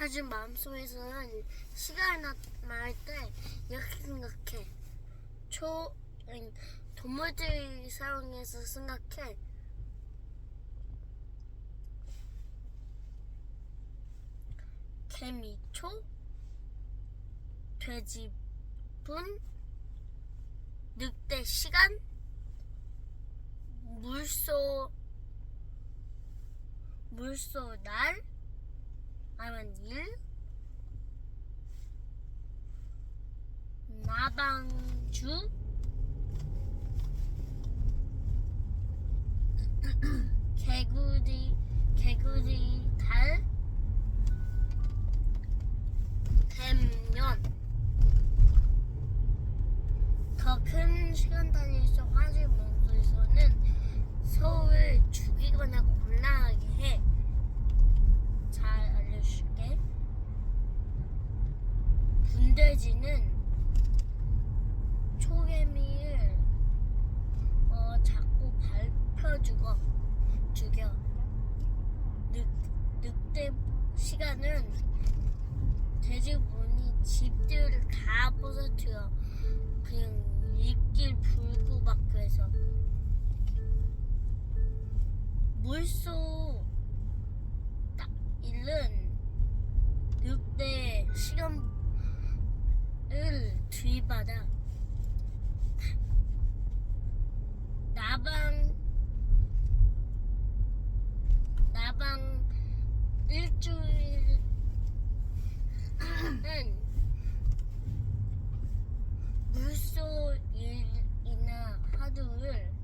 하지만 마음속에서는 시간을 말할 때 이렇게 생각해. 초, 동물들 사용해서 생각해. 개미초, 돼지분, 늑대 시간, 물소, 물소 날, 아니면 일, 나방주, 개구리, 개구리 달, 뱀면. 더 큰 시간 단위에서 화질 몽소에서는 서울 죽이거나 곤란하게 해. 잘 알려줄게. 분돼지는 초개미를 어, 자꾸 밟혀 죽어 죽여. 늑, 늑대 시간은 돼지분이 집들을 다 부서뜨려 그냥 일길 불구박해서 물소 딱 잃은 늑대 시간을 들이받아. 나방 나방 일주일은 물소 일이나 화두를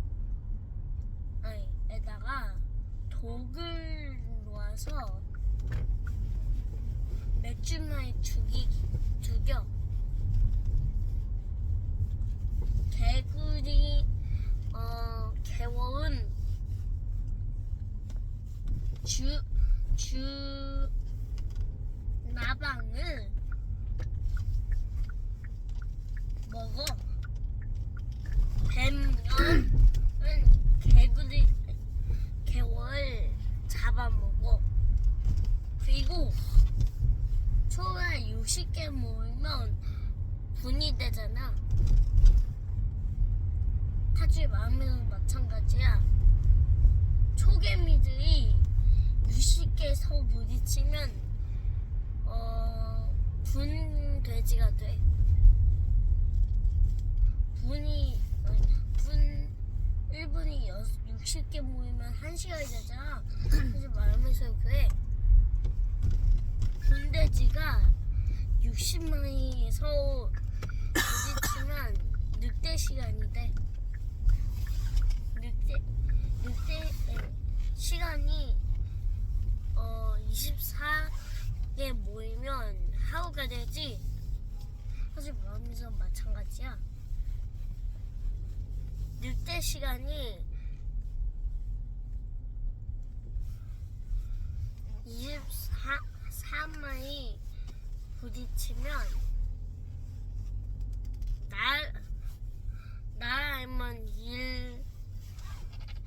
아니 에다가 독을 놓아서 만에 죽이 죽여 개구리 어 개월은 주 주 나방을 먹어. 뱀은 개구리 개월 잡아먹어. 그리고 초가 60개 모이면 분이 되잖아. 타주의 마음에도 마찬가지야. 초개미들이 60개 서 부딪히면 어, 분 돼지가 돼. 분이 분 1분이 60개 모이면 1시간이 되잖아. 그래서 마음에서 그래. 분돼지가 60마리 서로 부딪히면 늑대 시간이 돼. 늑대 늑대 아니, 시간이 어 24개 모이면 하루가 되지. 사실 마음에서 마찬가지야. 늑대 시간이 24마리 부딪히면 날, 날 알면 일,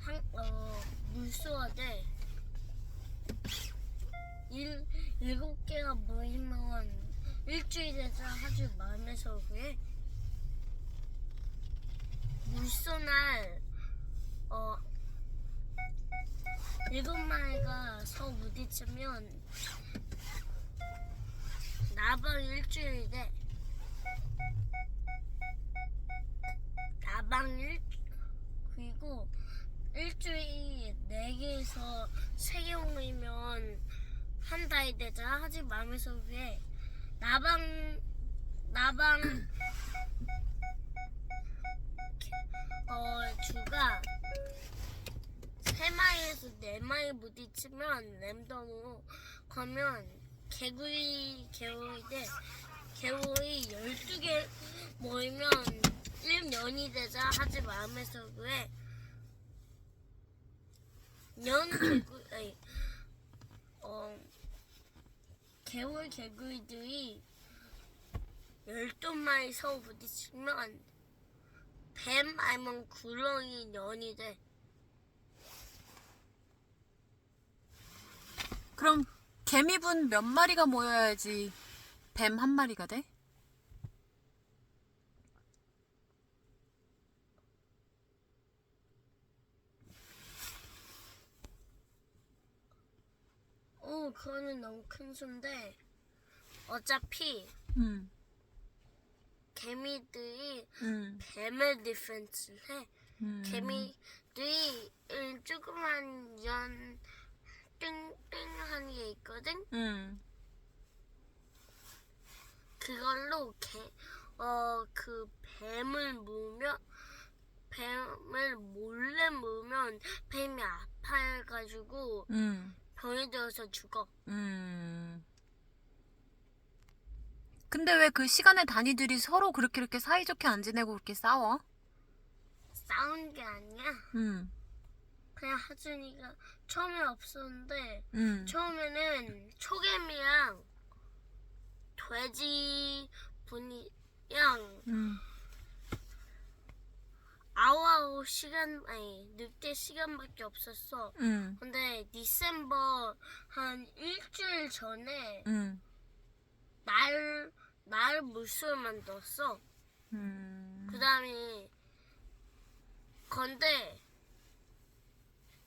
한, 어, 물소가 돼. 일, 일곱 개가 모이면 일주일에서 아주 마음에서 그래. 물소날 어 일곱 마리가 서 부딪히면 나방 일주일 돼. 나방 일 그리고 일주일 네 개에서 세개 모이면 한 달이 되자. 하지 마음에서 왜 나방 나방 어 주가 세 마리에서 네 마리 부딪히면 랜덤으로 그러면 개구리 개구리 대 개구리 12개 모이면 1년이 되자. 하지 마음에서 그래 년 개구 아니 어 개월 개구리들이 12마리 서로 부딪히면 뱀 아니면 구렁이 년이 돼. 그럼 개미분 몇 마리가 모여야지 뱀 한 마리가 돼? 어, 그거는 너무 큰 수인데 어차피 응, 개미들이 응, 뱀을 디펜스를 해. 응. 개미들이 이 조그만 연 땡땡한 게 있거든. 응, 그걸로 개, 어, 그 뱀을 물면, 뱀을 몰래 물면 뱀이 아파해가지고 응, 병이 들어서 죽어. 응. 근데 왜 그 시간에 단위들이 서로 그렇게 이렇게 사이좋게 안 지내고 그렇게 싸워? 싸운 게 아니야. 응, 그냥 하준이가 처음에 없었는데, 응, 처음에는 초개미랑 돼지 분이랑 응, 아홉 시간, 아니, 늑대 시간밖에 없었어. 응, 근데 디셈버 한 일주일 전에 응, 날, 날 물술 만들었어. 응. 그 다음에, 건데,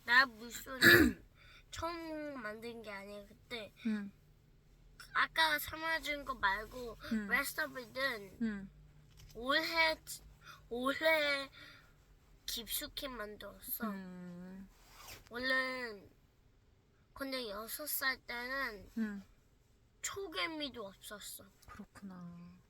날 물술은 처음 만든 게 아니야, 그때. 응, 아까 삼아준 거 말고, of it은 응. 올해, 올해 깊숙이 만들었어. 음, 원래, 근데 여섯 살 때는 응. 초개미도 없었어. 그렇구나.